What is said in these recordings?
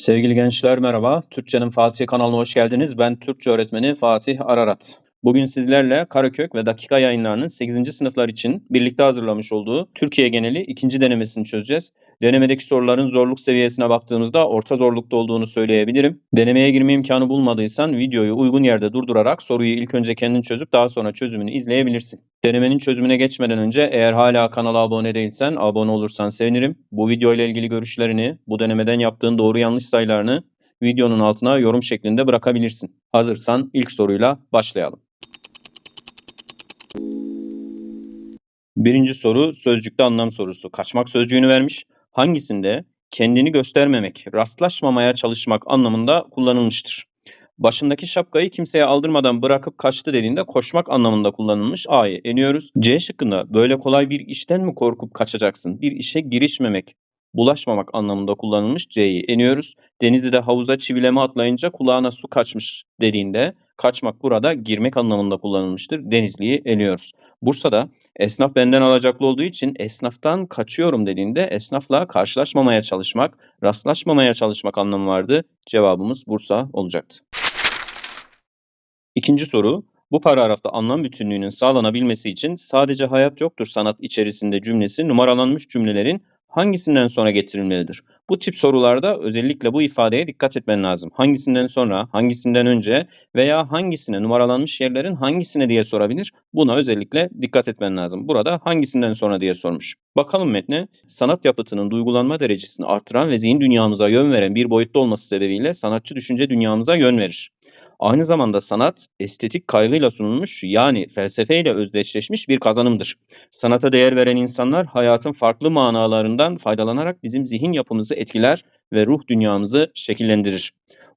Sevgili gençler merhaba. Türkçenin Fatih kanalına hoş geldiniz. Ben Türkçe öğretmeni Fatih Ararat. Bugün sizlerle Karakök ve Dakika yayınlarının 8. sınıflar için birlikte hazırlamış olduğu Türkiye geneli ikinci denemesini çözeceğiz. Denemedeki soruların zorluk seviyesine baktığımızda orta zorlukta olduğunu söyleyebilirim. Denemeye girme imkanı bulmadıysan videoyu uygun yerde durdurarak soruyu ilk önce kendin çözüp daha sonra çözümünü izleyebilirsin. Denemenin çözümüne geçmeden önce eğer hala kanala abone değilsen abone olursan sevinirim. Bu video ile ilgili görüşlerini, bu denemeden yaptığın doğru yanlış sayılarını videonun altına yorum şeklinde bırakabilirsin. Hazırsan ilk soruyla başlayalım. Birinci soru sözcükte anlam sorusu. Kaçmak sözcüğünü vermiş. Hangisinde kendini göstermemek, rastlaşmamaya çalışmak anlamında kullanılmıştır? Başındaki şapkayı kimseye aldırmadan bırakıp kaçtı dediğinde koşmak anlamında kullanılmış A'yı eniyoruz. C şıkkında böyle kolay bir işten mi korkup kaçacaksın? Bir işe girişmemek, bulaşmamak anlamında kullanılmış C'yi eniyoruz. Denizli'de havuza çivileme atlayınca kulağına su kaçmış dediğinde kaçmak burada girmek anlamında kullanılmıştır. Denizli'yi eniyoruz. Bursa'da esnaf benden alacaklı olduğu için esnaftan kaçıyorum dediğinde esnafla karşılaşmamaya çalışmak, rastlaşmamaya çalışmak anlamı vardı. Cevabımız Bursa olacaktı. İkinci soru. Bu paragrafta anlam bütünlüğünün sağlanabilmesi için sadece hayat yoktur sanat içerisinde cümlesi numaralanmış cümlelerin hangisinden sonra getirilmelidir? Bu tip sorularda özellikle bu ifadeye dikkat etmen lazım. Hangisinden sonra, hangisinden önce veya hangisine numaralanmış yerlerin hangisine diye sorabilir. Buna özellikle dikkat etmen lazım. Burada hangisinden sonra diye sormuş. Bakalım metne. Sanat yapıtının duygulanma derecesini artıran ve zihin dünyamıza yön veren bir boyutta olması sebebiyle sanatçı düşünce dünyamıza yön verir. Aynı zamanda sanat estetik kaygıyla sunulmuş yani felsefeyle özdeşleşmiş bir kazanımdır. Sanata değer veren insanlar hayatın farklı manalarından faydalanarak bizim zihin yapımızı etkiler ve ruh dünyamızı şekillendirir.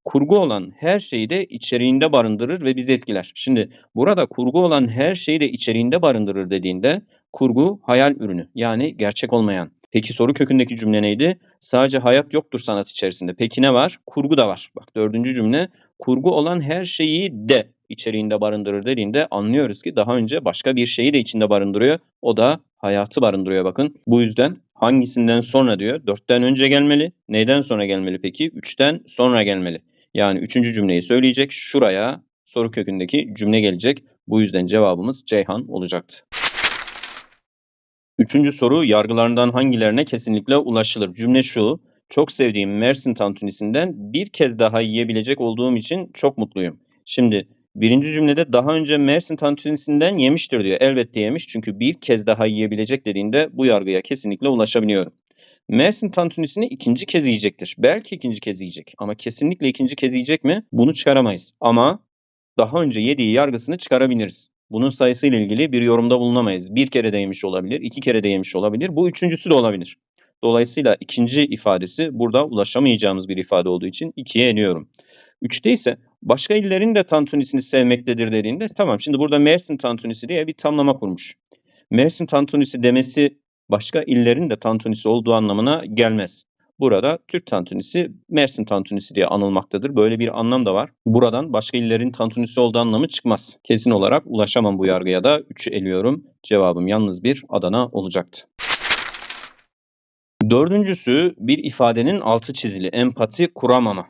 Kurgu olan her şeyi de içeriğinde barındırır ve bizi etkiler. Şimdi burada kurgu olan her şeyi de içeriğinde barındırır dediğinde kurgu hayal ürünü yani gerçek olmayan. Peki soru kökündeki cümle neydi? Sadece hayat yoktur sanat içerisinde. Peki ne var? Kurgu da var. Bak dördüncü cümle kurgu olan her şeyi de içeriğinde barındırır dediğinde anlıyoruz ki daha önce başka bir şeyi de içinde barındırıyor. O da hayatı barındırıyor bakın. Bu yüzden hangisinden sonra diyor? Dörtten önce gelmeli. Neyden sonra gelmeli peki? Üçten sonra gelmeli. Yani üçüncü cümleyi söyleyecek. Şuraya soru kökündeki cümle gelecek. Bu yüzden cevabımız Ceyhan olacaktı. Üçüncü soru yargılarından hangilerine kesinlikle ulaşılır? Cümle şu. Çok sevdiğim Mersin tantunisinden bir kez daha yiyebilecek olduğum için çok mutluyum. Şimdi birinci cümlede daha önce Mersin tantunisinden yemiştir diyor. Elbette yemiş çünkü bir kez daha yiyebilecek dediğinde bu yargıya kesinlikle ulaşabiliyorum. Mersin tantunisini ikinci kez yiyecektir. Belki ikinci kez yiyecek ama kesinlikle ikinci kez yiyecek mi? Bunu çıkaramayız. Ama daha önce yediği yargısını çıkarabiliriz. Bunun sayısıyla ilgili bir yorumda bulunamayız. Bir kere de yemiş olabilir, iki kere de yemiş olabilir. Bu üçüncüsü de olabilir. Dolayısıyla ikinci ifadesi burada ulaşamayacağımız bir ifade olduğu için ikiye eniyorum. Üçte ise başka illerin de tantunisini sevmektedir dediğinde tamam şimdi burada Mersin tantunisi diye bir tamlama kurmuş. Mersin tantunisi demesi başka illerin de tantunisi olduğu anlamına gelmez. Burada Türk tantunisi Mersin tantunisi diye anılmaktadır. Böyle bir anlam da var. Buradan başka illerin tantunisi olduğu anlamı çıkmaz. Kesin olarak ulaşamam bu yargıya da 3'ü eliyorum. Cevabım yalnız bir Adana olacaktı. Dördüncüsü bir ifadenin altı çizili empati kuramama.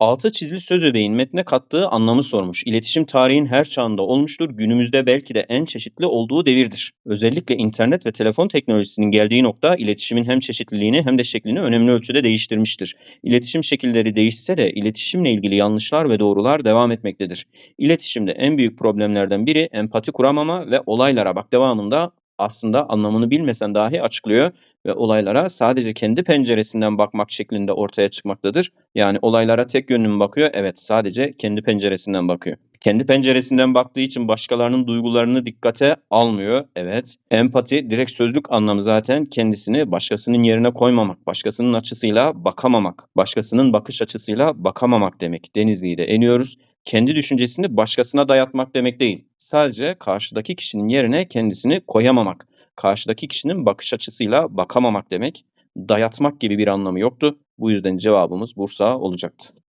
Altı çizili söz öbeğin metne kattığı anlamı sormuş. İletişim tarihin her çağında olmuştur. Günümüzde belki de en çeşitli olduğu devirdir. Özellikle internet ve telefon teknolojisinin geldiği nokta iletişimin hem çeşitliliğini hem de şeklini önemli ölçüde değiştirmiştir. İletişim şekilleri değişse de iletişimle ilgili yanlışlar ve doğrular devam etmektedir. İletişimde en büyük problemlerden biri empati kuramama ve olaylara bak devamında aslında anlamını bilmesen dahi açıklıyor ve olaylara sadece kendi penceresinden bakmak şeklinde ortaya çıkmaktadır. Yani olaylara tek yönlü mü bakıyor? Evet, sadece kendi penceresinden bakıyor. Kendi penceresinden baktığı için başkalarının duygularını dikkate almıyor. Evet. Empati direkt sözlük anlamı zaten kendisini başkasının yerine koymamak, başkasının açısıyla bakamamak, başkasının bakış açısıyla bakamamak demek. Denizli'yi de eniyoruz kendi düşüncesini başkasına dayatmak demek değil. Sadece karşıdaki kişinin yerine kendisini koyamamak, karşıdaki kişinin bakış açısıyla bakamamak demek. Dayatmak gibi bir anlamı yoktu. Bu yüzden cevabımız Bursa olacaktı.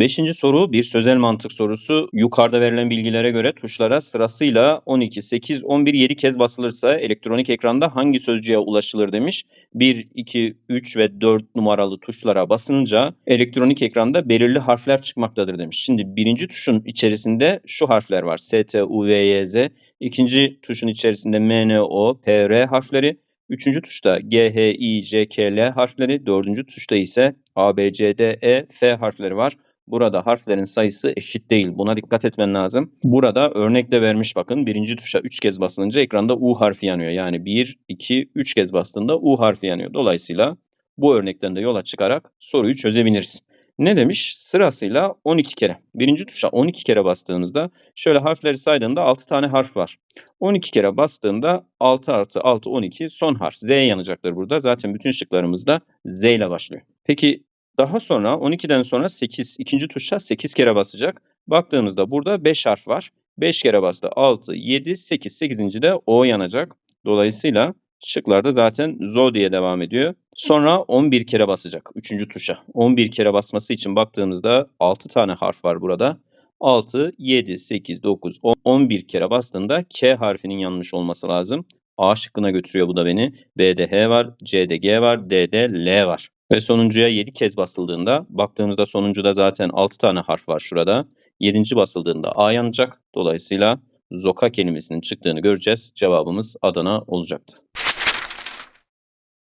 Beşinci soru bir sözel mantık sorusu. Yukarıda verilen bilgilere göre tuşlara sırasıyla 12, 8, 11, 7 kez basılırsa elektronik ekranda hangi sözcüğe ulaşılır demiş. 1, 2, 3 ve 4 numaralı tuşlara basınca elektronik ekranda belirli harfler çıkmaktadır demiş. Şimdi birinci tuşun içerisinde şu harfler var. S, T, U, V, Y, Z. İkinci tuşun içerisinde M, N, O, P, R harfleri. Üçüncü tuşta G, H, I, J, K, L harfleri. Dördüncü tuşta ise A, B, C, D, E, F harfleri var. Burada harflerin sayısı eşit değil. Buna dikkat etmen lazım. Burada örnekle vermiş bakın. Birinci tuşa 3 kez basınca ekranda U harfi yanıyor. Yani 1, 2, 3 kez bastığında U harfi yanıyor. Dolayısıyla bu örnekten de yola çıkarak soruyu çözebiliriz. Ne demiş? Sırasıyla 12 kere. Birinci tuşa 12 kere bastığınızda şöyle harfleri saydığında 6 tane harf var. 12 kere bastığında 6 artı 6 12 son harf. Z yanacaktır burada. Zaten bütün şıklarımızda Z ile başlıyor. Peki daha sonra 12'den sonra 8. ikinci tuşa 8 kere basacak. Baktığımızda burada 5 harf var. 5 kere bastı. 6, 7, 8. 8. de O yanacak. Dolayısıyla şıklarda zaten ZO diye devam ediyor. Sonra 11 kere basacak 3. tuşa. 11 kere basması için baktığımızda 6 tane harf var burada. 6, 7, 8, 9, 10, 11 kere bastığında K harfinin yanlış olması lazım. A şıkkına götürüyor bu da beni. B'de H var, C'de G var, D'de L var. Ve sonuncuya 7 kez basıldığında baktığımızda sonuncuda zaten 6 tane harf var şurada. 7. basıldığında A yanacak. Dolayısıyla zoka kelimesinin çıktığını göreceğiz. Cevabımız Adana olacaktı.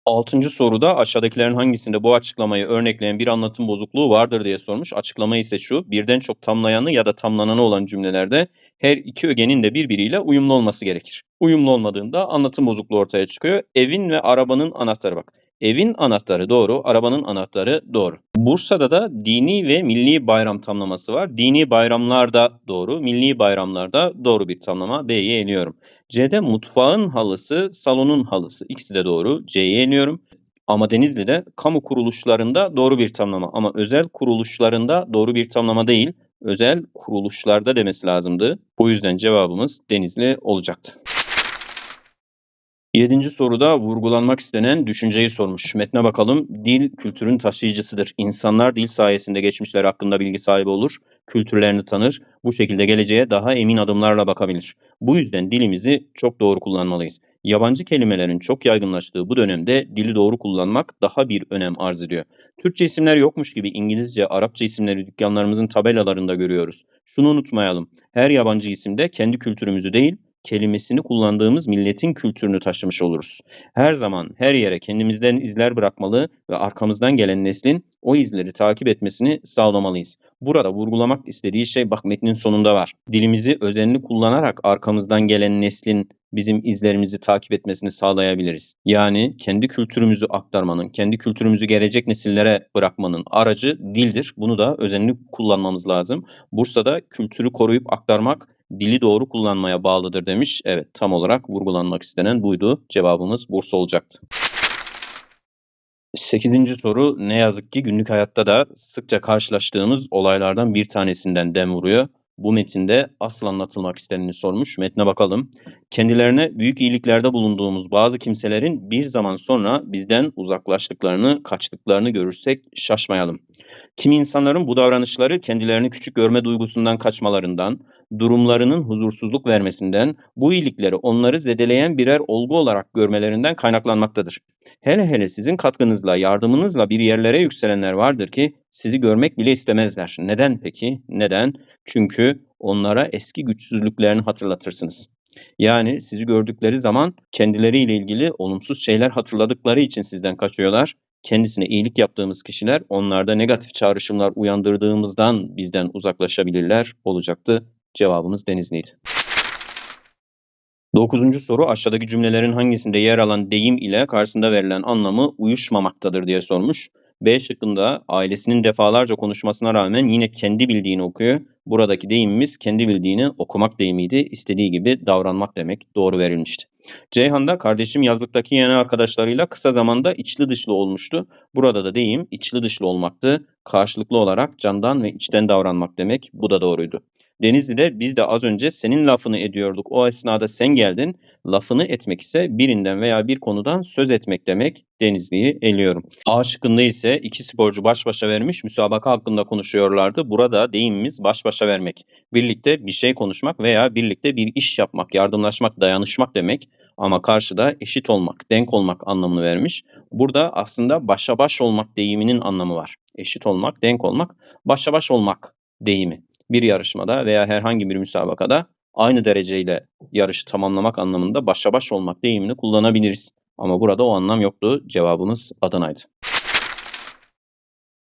Altıncı soruda aşağıdakilerin hangisinde bu açıklamayı örnekleyen bir anlatım bozukluğu vardır diye sormuş. Açıklama ise şu, birden çok tamlayanı ya da tamlananı olan cümlelerde her iki ögenin de birbiriyle uyumlu olması gerekir. Uyumlu olmadığında anlatım bozukluğu ortaya çıkıyor. Evin ve arabanın anahtarı bak. Evin anahtarı doğru, arabanın anahtarı doğru. Bursa'da da dini ve milli bayram tamlaması var. Dini bayramlarda doğru, milli bayramlarda doğru bir tamlama. B'yi eliyorum. C'de mutfağın halısı, salonun halısı. İkisi de doğru. C'yi eliyorum. Ama Denizli'de kamu kuruluşlarında doğru bir tamlama ama özel kuruluşlarında doğru bir tamlama değil. Özel kuruluşlarda demesi lazımdı. Bu yüzden cevabımız Denizli olacaktı. Yedinci soruda vurgulanmak istenen düşünceyi sormuş. Metne bakalım. Dil kültürün taşıyıcısıdır. İnsanlar dil sayesinde geçmişler hakkında bilgi sahibi olur, kültürlerini tanır, bu şekilde geleceğe daha emin adımlarla bakabilir. Bu yüzden dilimizi çok doğru kullanmalıyız. Yabancı kelimelerin çok yaygınlaştığı bu dönemde dili doğru kullanmak daha bir önem arz ediyor. Türkçe isimler yokmuş gibi İngilizce, Arapça isimleri dükkanlarımızın tabelalarında görüyoruz. Şunu unutmayalım. Her yabancı isimde kendi kültürümüzü değil, kelimesini kullandığımız milletin kültürünü taşımış oluruz. Her zaman her yere kendimizden izler bırakmalı ve arkamızdan gelen neslin o izleri takip etmesini sağlamalıyız. Burada vurgulamak istediği şey bak metnin sonunda var. Dilimizi özenli kullanarak arkamızdan gelen neslin bizim izlerimizi takip etmesini sağlayabiliriz. Yani kendi kültürümüzü aktarmanın, kendi kültürümüzü gelecek nesillere bırakmanın aracı dildir. Bunu da özenli kullanmamız lazım. Bursa'da kültürü koruyup aktarmak dili doğru kullanmaya bağlıdır demiş. Evet tam olarak vurgulanmak istenen buydu. Cevabımız Bursa olacaktı. Sekizinci soru ne yazık ki günlük hayatta da sıkça karşılaştığımız olaylardan bir tanesinden dem vuruyor. Bu metinde asıl anlatılmak isteneni sormuş. Metne bakalım. Kendilerine büyük iyiliklerde bulunduğumuz bazı kimselerin bir zaman sonra bizden uzaklaştıklarını, kaçtıklarını görürsek şaşmayalım. Kimi insanların bu davranışları kendilerini küçük görme duygusundan kaçmalarından, durumlarının huzursuzluk vermesinden, bu iyilikleri onları zedeleyen birer olgu olarak görmelerinden kaynaklanmaktadır. Hele hele sizin katkınızla, yardımınızla bir yerlere yükselenler vardır ki sizi görmek bile istemezler. Neden peki? Neden? Çünkü onlara eski güçsüzlüklerini hatırlatırsınız. Yani sizi gördükleri zaman kendileriyle ilgili olumsuz şeyler hatırladıkları için sizden kaçıyorlar. Kendisine iyilik yaptığımız kişiler onlarda negatif çağrışımlar uyandırdığımızdan bizden uzaklaşabilirler olacaktı. Cevabımız Denizli'ydi. Dokuzuncu soru aşağıdaki cümlelerin hangisinde yer alan deyim ile karşısında verilen anlamı uyuşmamaktadır diye sormuş. B şıkkında ailesinin defalarca konuşmasına rağmen yine kendi bildiğini okuyor. Buradaki deyimimiz kendi bildiğini okumak deyimiydi. İstediği gibi davranmak demek doğru verilmişti. Ceyhan'da kardeşim yazlıktaki yeni arkadaşlarıyla kısa zamanda içli dışlı olmuştu. Burada da deyim içli dışlı olmaktı. Karşılıklı olarak candan ve içten davranmak demek. Bu da doğruydu. Denizli'de biz de az önce senin lafını ediyorduk. O esnada sen geldin. Lafını etmek ise birinden veya bir konudan söz etmek demek. Denizli'yi eliyorum. A şıkkında ise iki sporcu baş başa vermiş müsabaka hakkında konuşuyorlardı. Burada deyimimiz baş başa vermek. Birlikte bir şey konuşmak veya birlikte bir iş yapmak, yardımlaşmak, dayanışmak demek. Ama karşıda eşit olmak, denk olmak anlamını vermiş. Burada aslında başa baş olmak deyiminin anlamı var. Eşit olmak, denk olmak, başa baş olmak deyimi. Bir yarışmada veya herhangi bir müsabakada aynı dereceyle yarışı tamamlamak anlamında başa baş olmak deyimini kullanabiliriz. Ama burada o anlam yoktu. Cevabımız Adana'ydı.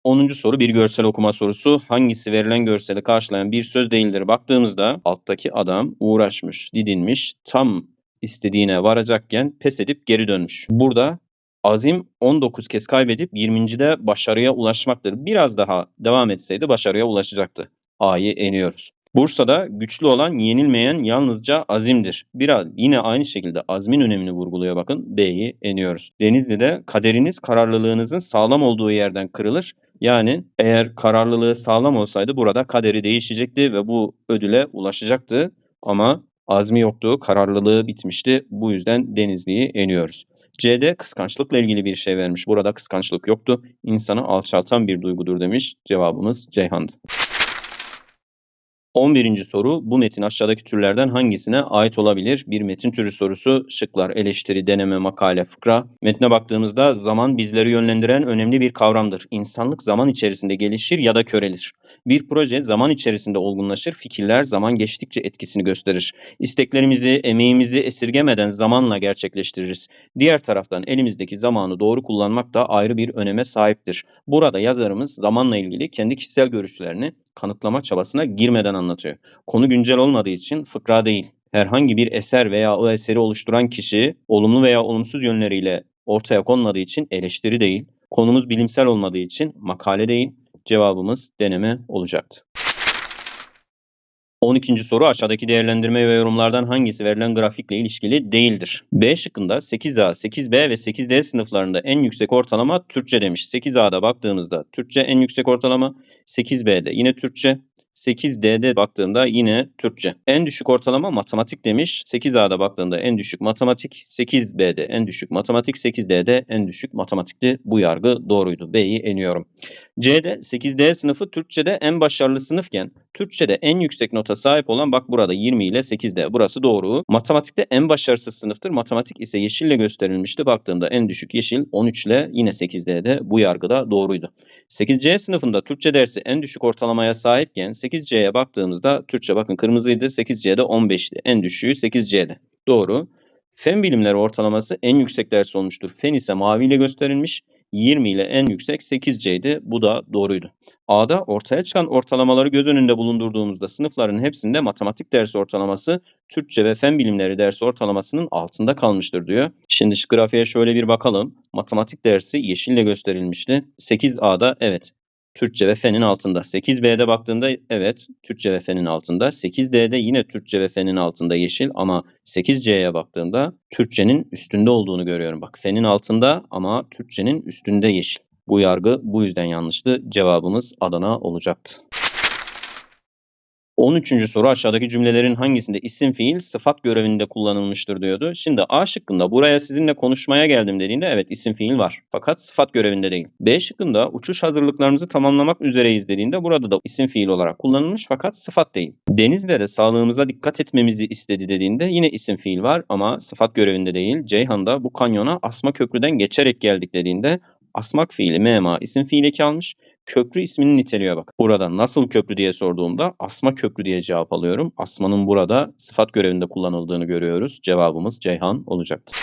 10. soru bir görsel okuma sorusu. Hangisi verilen görseli karşılayan bir söz değildir? Baktığımızda alttaki adam uğraşmış, didinmiş, tam istediğine varacakken pes edip geri dönmüş. Burada azim 19 kez kaybedip 20.de başarıya ulaşmaktır. Biraz daha devam etseydi başarıya ulaşacaktı. A'yı eniyoruz. Bursa'da güçlü olan yenilmeyen yalnızca azimdir. Biraz yine aynı şekilde azmin önemini vurguluyor bakın. B'yi eniyoruz. Denizli'de kaderiniz kararlılığınızın sağlam olduğu yerden kırılır. Yani eğer kararlılığı sağlam olsaydı burada kaderi değişecekti ve bu ödüle ulaşacaktı. Ama azmi yoktu, kararlılığı bitmişti. Bu yüzden Denizli'yi eniyoruz. C'de kıskançlıkla ilgili bir şey vermiş. Burada kıskançlık yoktu. İnsanı alçaltan bir duygudur demiş. Cevabımız Ceyhan'dı. 11. soru bu metin aşağıdaki türlerden hangisine ait olabilir? Bir metin türü sorusu şıklar eleştiri, deneme, makale, fıkra. Metne baktığımızda zaman bizleri yönlendiren önemli bir kavramdır. İnsanlık zaman içerisinde gelişir ya da körelir. Bir proje zaman içerisinde olgunlaşır, fikirler zaman geçtikçe etkisini gösterir. İsteklerimizi, emeğimizi esirgemeden zamanla gerçekleştiririz. Diğer taraftan elimizdeki zamanı doğru kullanmak da ayrı bir öneme sahiptir. Burada yazarımız zamanla ilgili kendi kişisel görüşlerini kanıtlama çabasına girmeden anlatıyor. Konu güncel olmadığı için fıkra değil. Herhangi bir eser veya o eseri oluşturan kişi olumlu veya olumsuz yönleriyle ortaya konmadığı için eleştiri değil. Konumuz bilimsel olmadığı için makale değil. Cevabımız deneme olacaktı. 12. soru aşağıdaki değerlendirme ve yorumlardan hangisi verilen grafikle ilişkili değildir? B şıkkında 8A, 8B ve 8D sınıflarında en yüksek ortalama Türkçe demiş. 8A'da baktığımızda Türkçe en yüksek ortalama, 8B'de yine Türkçe, 8D'de baktığında yine Türkçe. En düşük ortalama matematik demiş. 8A'da baktığında en düşük matematik, 8B'de en düşük matematik, 8D'de en düşük matematikti. Bu yargı doğruydu. B'yi eniyorum. C'de 8D sınıfı Türkçe'de en başarılı sınıfken Türkçe'de en yüksek nota sahip olan bak burada 20 ile 8D. Burası doğru. Matematikte en başarısız sınıftır. Matematik ise yeşille gösterilmişti. Baktığında en düşük yeşil 13 ile yine 8D'de. Bu yargı da doğruydu. 8C sınıfında Türkçe dersi en düşük ortalamaya sahipken 8C'ye baktığımızda Türkçe bakın kırmızıydı 8C'de 15'ti. En düşüğü 8C'de. Doğru. Fen bilimleri ortalaması en yüksek ders olmuştur. Fen ise maviyle gösterilmiş. 20 ile en yüksek 8C'ydi. Bu da doğruydu. A'da ortaya çıkan ortalamaları göz önünde bulundurduğumuzda sınıfların hepsinde matematik ders ortalaması Türkçe ve fen bilimleri ders ortalamasının altında kalmıştır diyor. Şimdi şu grafiğe şöyle bir bakalım. Matematik dersi yeşille gösterilmişti. 8A'da evet Türkçe ve fenin altında. 8B'de baktığında evet Türkçe ve fenin altında. 8D'de yine Türkçe ve fenin altında yeşil ama 8C'ye baktığımda Türkçenin üstünde olduğunu görüyorum. Bak fenin altında ama Türkçenin üstünde yeşil. Bu yargı bu yüzden yanlıştı. Cevabımız Adana olacaktı. 13. soru aşağıdaki cümlelerin hangisinde isim fiil sıfat görevinde kullanılmıştır diyordu. Şimdi A şıkkında buraya sizinle konuşmaya geldim dediğinde evet isim fiil var. Fakat sıfat görevinde değil. B şıkkında uçuş hazırlıklarımızı tamamlamak üzereyiz dediğinde burada da isim fiil olarak kullanılmış fakat sıfat değil. Denizlere sağlığımıza dikkat etmemizi istedi dediğinde yine isim fiil var ama sıfat görevinde değil. Ceyhan'da bu kanyona asma köprüden geçerek geldik dediğinde asmak fiili mema isim fiil eki almış köprü ismini niteliyor bak. Burada nasıl köprü diye sorduğumda asma köprü diye cevap alıyorum. Asmanın burada sıfat görevinde kullanıldığını görüyoruz. Cevabımız Ceyhan olacaktır.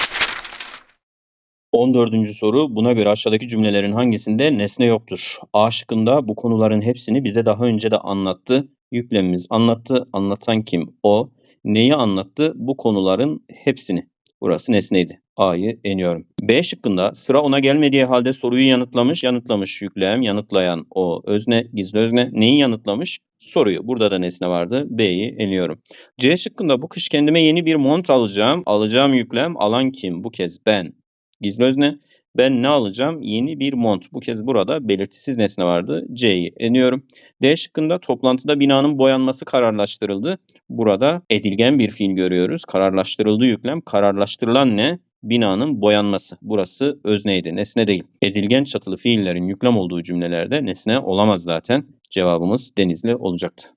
14. soru buna göre aşağıdaki cümlelerin hangisinde nesne yoktur? A şıkkında bu konuların hepsini bize daha önce de anlattı. Yüklemimiz anlattı. Anlatan kim? O. Neyi anlattı? Bu konuların hepsini. Burası nesneydi. A'yı eniyorum. B şıkkında sıra ona gelmediği halde soruyu yanıtlamış, yanıtlamış yüklem, yanıtlayan o özne, gizli özne neyi yanıtlamış? Soruyu. Burada da nesne vardı. B'yi eniyorum. C şıkkında bu kış kendime yeni bir mont alacağım. Alacağım yüklem, alan kim? Bu kez ben. Gizli özne. Ben ne alacağım? Yeni bir mont. Bu kez burada belirtisiz nesne vardı. C'yi eniyorum. D şıkkında toplantıda binanın boyanması kararlaştırıldı. Burada edilgen bir fiil görüyoruz. Kararlaştırıldı yüklem. Kararlaştırılan ne? Binanın boyanması. Burası özneydi, nesne değil. Edilgen çatılı fiillerin yüklem olduğu cümlelerde nesne olamaz zaten. Cevabımız Denizli olacaktı.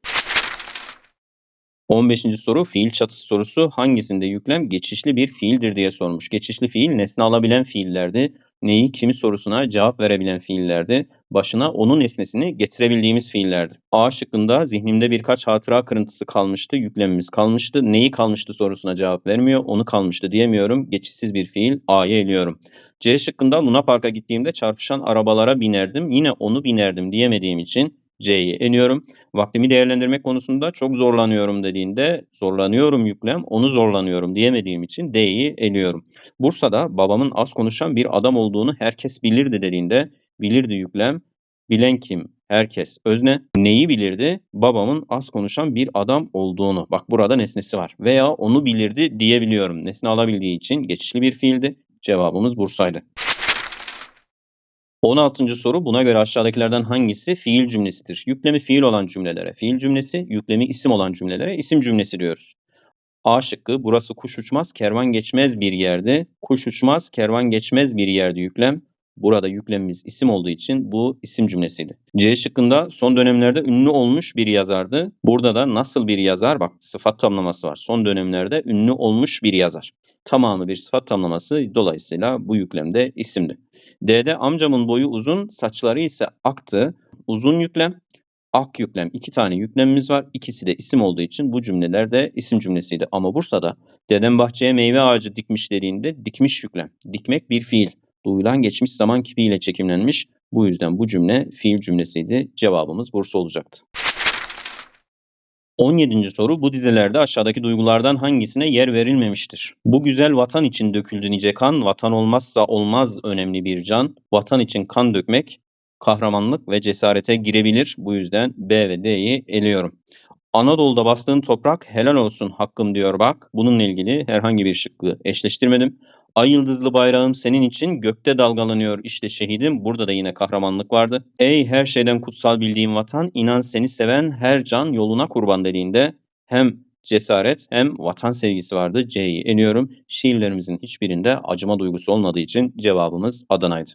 15. soru fiil çatısı sorusu hangisinde yüklem geçişli bir fiildir diye sormuş. Geçişli fiil nesne alabilen fiillerdi. Neyi kimi sorusuna cevap verebilen fiillerdi. Başına onun nesnesini getirebildiğimiz fiillerdi. A şıkkında zihnimde birkaç hatıra kırıntısı kalmıştı, yüklemimiz kalmıştı. Neyi kalmıştı sorusuna cevap vermiyor. Onu kalmıştı diyemiyorum. Geçişsiz bir fiil A'ya eliyorum. C şıkkında Luna Park'a gittiğimde çarpışan arabalara binerdim. Yine onu binerdim diyemediğim için C'yi eniyorum. Vaktimi değerlendirmek konusunda çok zorlanıyorum dediğinde zorlanıyorum yüklem, onu zorlanıyorum diyemediğim için D'yi eliyorum. Bursa'da babamın az konuşan bir adam olduğunu herkes bilirdi dediğinde bilirdi yüklem, bilen kim? Herkes. Özne neyi bilirdi? Babamın az konuşan bir adam olduğunu. Bak burada nesnesi var. Veya onu bilirdi diyebiliyorum. Nesne alabildiği için geçişli bir fiildi. Cevabımız Bursa'ydı. 16. soru buna göre aşağıdakilerden hangisi fiil cümlesidir? Yüklemi fiil olan cümlelere fiil cümlesi, yüklemi isim olan cümlelere isim cümlesi diyoruz. A şıkkı burası kuş uçmaz kervan geçmez bir yerde. Kuş uçmaz kervan geçmez bir yerde yüklem. Burada yüklemimiz isim olduğu için bu isim cümlesiydi. C şıkkında son dönemlerde ünlü olmuş bir yazardı. Burada da nasıl bir yazar? Bak sıfat tamlaması var. Son dönemlerde ünlü olmuş bir yazar. Tamamı bir sıfat tamlaması dolayısıyla bu yüklemde isimdi. D'de amcamın boyu uzun, saçları ise aktı. Uzun yüklem, ak yüklem. iki tane yüklemimiz var. İkisi de isim olduğu için bu cümleler de isim cümlesiydi. Ama Bursa'da dedem bahçeye meyve ağacı dikmiş dediğinde dikmiş yüklem. Dikmek bir fiil. Duyulan geçmiş zaman kipiyle çekimlenmiş. Bu yüzden bu cümle fiil cümlesiydi. Cevabımız Bursa olacaktı. 17. soru bu dizelerde aşağıdaki duygulardan hangisine yer verilmemiştir? Bu güzel vatan için döküldü nice kan, vatan olmazsa olmaz önemli bir can. Vatan için kan dökmek kahramanlık ve cesarete girebilir. Bu yüzden B ve D'yi eliyorum. Anadolu'da bastığın toprak helal olsun hakkım diyor bak. Bununla ilgili herhangi bir şıkkı eşleştirmedim. Ay yıldızlı bayrağım senin için gökte dalgalanıyor işte şehidim. Burada da yine kahramanlık vardı. Ey her şeyden kutsal bildiğim vatan, inan seni seven her can yoluna kurban dediğinde hem cesaret hem vatan sevgisi vardı. C'yi eniyorum. Şiirlerimizin hiçbirinde acıma duygusu olmadığı için cevabımız Adana'ydı.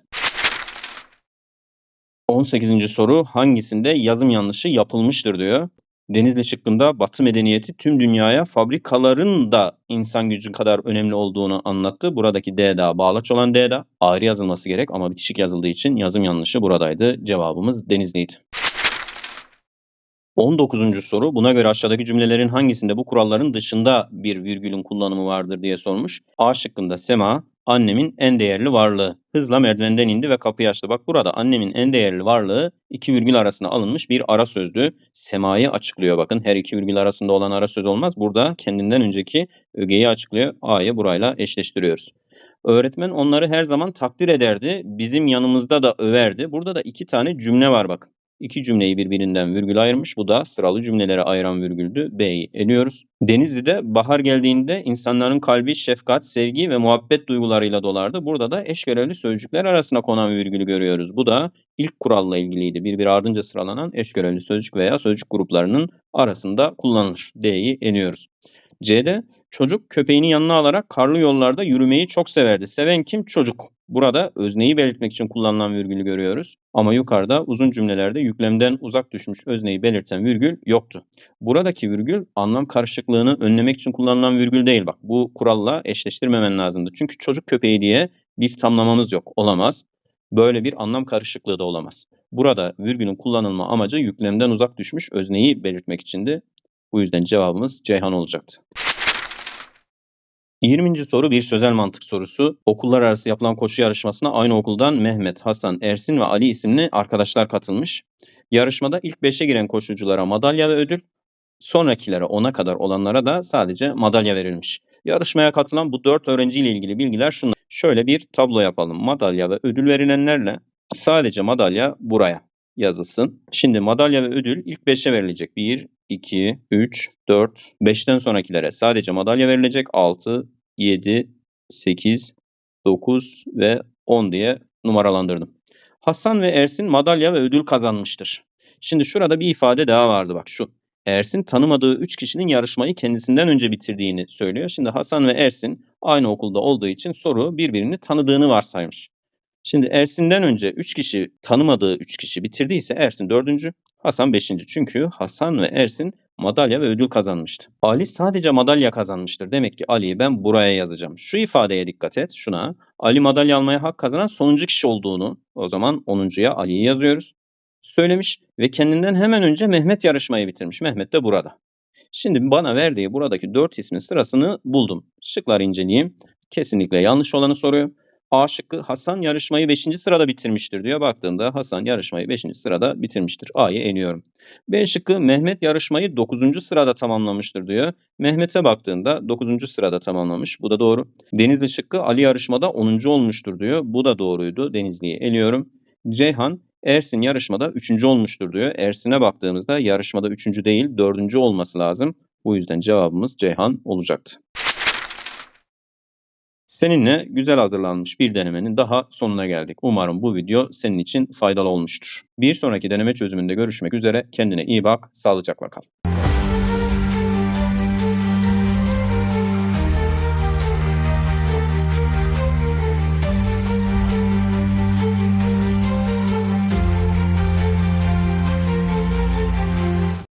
18. soru hangisinde yazım yanlışı yapılmıştır diyor. Denizli şıkkında Batı medeniyeti tüm dünyaya fabrikaların da insan gücü kadar önemli olduğunu anlattı. Buradaki D da bağlaç olan D da ayrı yazılması gerek ama bitişik yazıldığı için yazım yanlışı buradaydı. Cevabımız Denizli'ydi. 19. soru buna göre aşağıdaki cümlelerin hangisinde bu kuralların dışında bir virgülün kullanımı vardır diye sormuş. A şıkkında Sema, annemin en değerli varlığı. Hızla merdivenden indi ve kapıyı açtı. Bak burada annemin en değerli varlığı iki virgül arasına alınmış bir ara sözdü. Sema'yı açıklıyor bakın. Her iki virgül arasında olan ara söz olmaz. Burada kendinden önceki ögeyi açıklıyor. A'yı burayla eşleştiriyoruz. Öğretmen onları her zaman takdir ederdi. Bizim yanımızda da överdi. Burada da iki tane cümle var bakın. İki cümleyi birbirinden virgül ayırmış. Bu da sıralı cümlelere ayıran virgüldü. B'yi eliyoruz. Denizli'de bahar geldiğinde insanların kalbi şefkat, sevgi ve muhabbet duygularıyla dolardı. Burada da eş görevli sözcükler arasına konan virgülü görüyoruz. Bu da ilk kuralla ilgiliydi. Birbiri ardınca sıralanan eş görevli sözcük veya sözcük gruplarının arasında kullanılır. D'yi eliyoruz. C'de çocuk köpeğini yanına alarak karlı yollarda yürümeyi çok severdi. Seven kim? Çocuk. Burada özneyi belirtmek için kullanılan virgülü görüyoruz. Ama yukarıda uzun cümlelerde yüklemden uzak düşmüş özneyi belirten virgül yoktu. Buradaki virgül anlam karışıklığını önlemek için kullanılan virgül değil. Bak bu kuralla eşleştirmemen lazımdı. Çünkü çocuk köpeği diye bir tamlamamız yok. Olamaz. Böyle bir anlam karışıklığı da olamaz. Burada virgülün kullanılma amacı yüklemden uzak düşmüş özneyi belirtmek içindi. Bu yüzden cevabımız Ceyhan olacaktı. 20. soru bir sözel mantık sorusu. Okullar arası yapılan koşu yarışmasına aynı okuldan Mehmet, Hasan, Ersin ve Ali isimli arkadaşlar katılmış. Yarışmada ilk 5'e giren koşuculara madalya ve ödül, sonrakilere 10'a kadar olanlara da sadece madalya verilmiş. Yarışmaya katılan bu 4 öğrenciyle ilgili bilgiler şunlar. Şöyle bir tablo yapalım. Madalya ve ödül verilenlerle sadece madalya buraya yazılsın. Şimdi madalya ve ödül ilk 5'e verilecek. 1, 2, 3, 4, 5'ten sonrakilere sadece madalya verilecek. 6, 7, 8, 9 ve 10 diye numaralandırdım. Hasan ve Ersin madalya ve ödül kazanmıştır. Şimdi şurada bir ifade daha vardı bak şu. Ersin tanımadığı 3 kişinin yarışmayı kendisinden önce bitirdiğini söylüyor. Şimdi Hasan ve Ersin aynı okulda olduğu için soru birbirini tanıdığını varsaymış. Şimdi Ersin'den önce 3 kişi tanımadığı 3 kişi bitirdiyse Ersin 4. Hasan 5. Çünkü Hasan ve Ersin madalya ve ödül kazanmıştı. Ali sadece madalya kazanmıştır. Demek ki Ali'yi ben buraya yazacağım. Şu ifadeye dikkat et şuna. Ali madalya almaya hak kazanan sonuncu kişi olduğunu o zaman 10.ya Ali'yi yazıyoruz. Söylemiş ve kendinden hemen önce Mehmet yarışmayı bitirmiş. Mehmet de burada. Şimdi bana verdiği buradaki 4 ismin sırasını buldum. Şıkları inceleyeyim. Kesinlikle yanlış olanı soruyor. A şıkkı Hasan yarışmayı 5. sırada bitirmiştir diyor. Baktığında Hasan yarışmayı 5. sırada bitirmiştir. A'yı eliyorum. B şıkkı Mehmet yarışmayı 9. sırada tamamlamıştır diyor. Mehmet'e baktığında 9. sırada tamamlamış. Bu da doğru. Denizli şıkkı Ali yarışmada 10. olmuştur diyor. Bu da doğruydu. Denizli'yi eliyorum. Ceyhan Ersin yarışmada 3. olmuştur diyor. Ersin'e baktığımızda yarışmada 3. değil 4. olması lazım. Bu yüzden cevabımız Ceyhan olacaktı. Seninle güzel hazırlanmış bir denemenin daha sonuna geldik. Umarım bu video senin için faydalı olmuştur. Bir sonraki deneme çözümünde görüşmek üzere. Kendine iyi bak, sağlıcakla kal.